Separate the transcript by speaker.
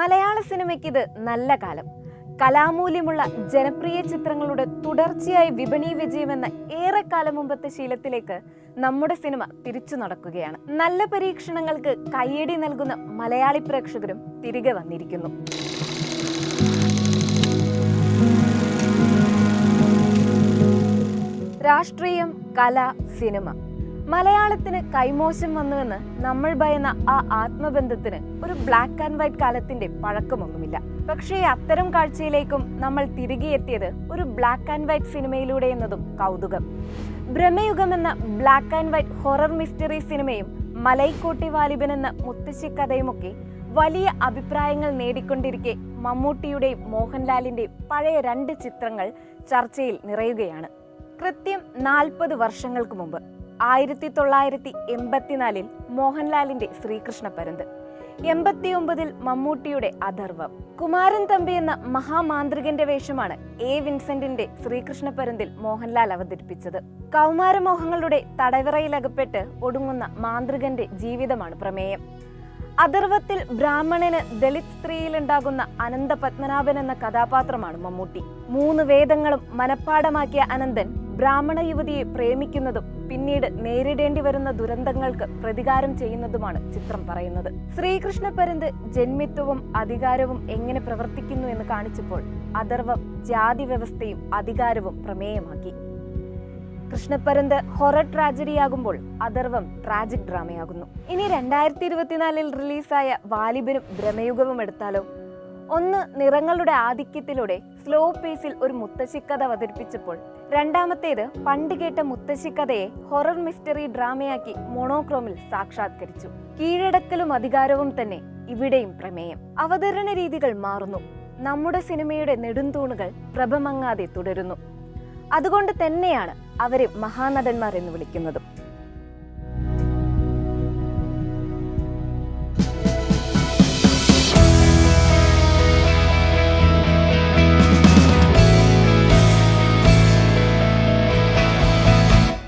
Speaker 1: മലയാള സിനിമയ്ക്ക് ഇത് നല്ല കാലം. കലാമൂല്യമുള്ള ജനപ്രിയ ചിത്രങ്ങളുടെ തുടർച്ചയായ വിപണി വിജയമെന്ന ഏറെക്കാലം മുമ്പത്തെ ശീലത്തിലേക്ക് നമ്മുടെ സിനിമ തിരിച്ചു നടക്കുകയാണ്. നല്ല പരീക്ഷണങ്ങൾക്ക് കയ്യടി നൽകുന്ന മലയാളി പ്രേക്ഷകരും തിരികെ വന്നിരിക്കുന്നു. രാഷ്ട്രീയം കല സിനിമ. മലയാളത്തിന് കൈമോശം വന്നുവെന്ന് നമ്മൾ ഭയന്ന ആ ആത്മബന്ധത്തിന് ഒരു ബ്ലാക്ക് ആൻഡ് വൈറ്റ് കാലത്തിന്റെ പഴക്കമൊന്നുമില്ല. പക്ഷേ അത്തരം കാഴ്ചയിലേക്കും നമ്മൾ തിരികെ എത്തിയത് ഒരു ബ്ലാക്ക് ആൻഡ് വൈറ്റ് സിനിമയിലൂടെ എന്നതും കൗതുകം. ഭ്രമയുഗം എന്ന black and white horror mystery സിനിമയും മലൈക്കോട്ടി വാലിബൻ എന്ന മുത്തശ്ശി കഥയുമൊക്കെ വലിയ അഭിപ്രായങ്ങൾ നേടിക്കൊണ്ടിരിക്കെ മമ്മൂട്ടിയുടെയും മോഹൻലാലിന്റെയും പഴയ രണ്ട് ചിത്രങ്ങൾ ചർച്ചയിൽ നിറയുകയാണ്. കൃത്യം നാൽപ്പത് വർഷങ്ങൾക്ക് മുമ്പ് ആയിരത്തി തൊള്ളായിരത്തി എൺപത്തിനാലിൽ മോഹൻലാലിന്റെ ശ്രീകൃഷ്ണ പരന്ത്. എൺപത്തിയൊമ്പതിൽ മമ്മൂട്ടിയുടെ അഥർവം. കുമാരൻ തമ്പി എന്ന മഹാമാന്ത്രികന്റെ വേഷമാണ് എ. വിൻസെന്റിന്റെ ശ്രീകൃഷ്ണ പരന്തിൽ മോഹൻലാൽ അവതരിപ്പിച്ചത്. കൗമാരമോഹങ്ങളുടെ തടവിറയിലകപ്പെട്ട് ഒടുങ്ങുന്ന മാന്ത്രികന്റെ ജീവിതമാണ് പ്രമേയം. അഥർവത്തിൽ ബ്രാഹ്മണന് ദളിത് സ്ത്രീയിലുണ്ടാകുന്ന അനന്ത പത്മനാഭൻ എന്ന കഥാപാത്രമാണ് മമ്മൂട്ടി. മൂന്ന് വേദങ്ങളും മനഃപ്പാടമാക്കിയ അനന്തൻ ബ്രാഹ്മണ യുവതിയെ പ്രേമിക്കുന്നതും പിന്നീട് നേരിടേണ്ടി വരുന്ന ദുരന്തങ്ങൾക്ക് പ്രതികാരം ചെയ്യുന്നതുമാണ് ചിത്രം പറയുന്നത്. ശ്രീകൃഷ്ണ പരന്ത് ജന്മിത്വവും അധികാരവും എങ്ങനെ പ്രവർത്തിക്കുന്നു എന്ന് കാണിച്ചപ്പോൾ അഥർവം ജാതി വ്യവസ്ഥയും അധികാരവും പ്രമേയമാക്കി. കൃഷ്ണപ്പരന്ത് ഹൊറർ ട്രാജഡിയാകുമ്പോൾ അഥർവം ട്രാജിക് ഡ്രാമയാകുന്നു. ഇനി രണ്ടായിരത്തി ഇരുപത്തിനാലിൽ റിലീസായ വാലിബനും ഭ്രമയുഗവും എടുത്താലോ? ഒന്ന് നിറങ്ങളുടെ ആധിക്യത്തിലൂടെ സ്ലോ പേസിൽ ഒരു മുത്തശ്ശിക്കഥ അവതരിപ്പിച്ചപ്പോൾ. രണ്ടാമത്തേത് പണ്ട് കേട്ട മുത്തശ്ശിക്കഥയെ ഹൊറർ മിസ്റ്ററി ഡ്രാമയാക്കി മോണോക്രോമിൽ സാക്ഷാത്കരിച്ചു. കീഴടക്കലും അധികാരവും തന്നെ ഇവിടെയും പ്രമേയം. അവതരണ രീതികൾ മാറുന്നു. നമ്മുടെ സിനിമയുടെ നെടുന്തൂണുകൾ പ്രഭമങ്ങാതെ തുടരുന്നു. അതുകൊണ്ട് തന്നെയാണ് അവരെ മഹാനടന്മാർ എന്ന് വിളിക്കുന്നതും.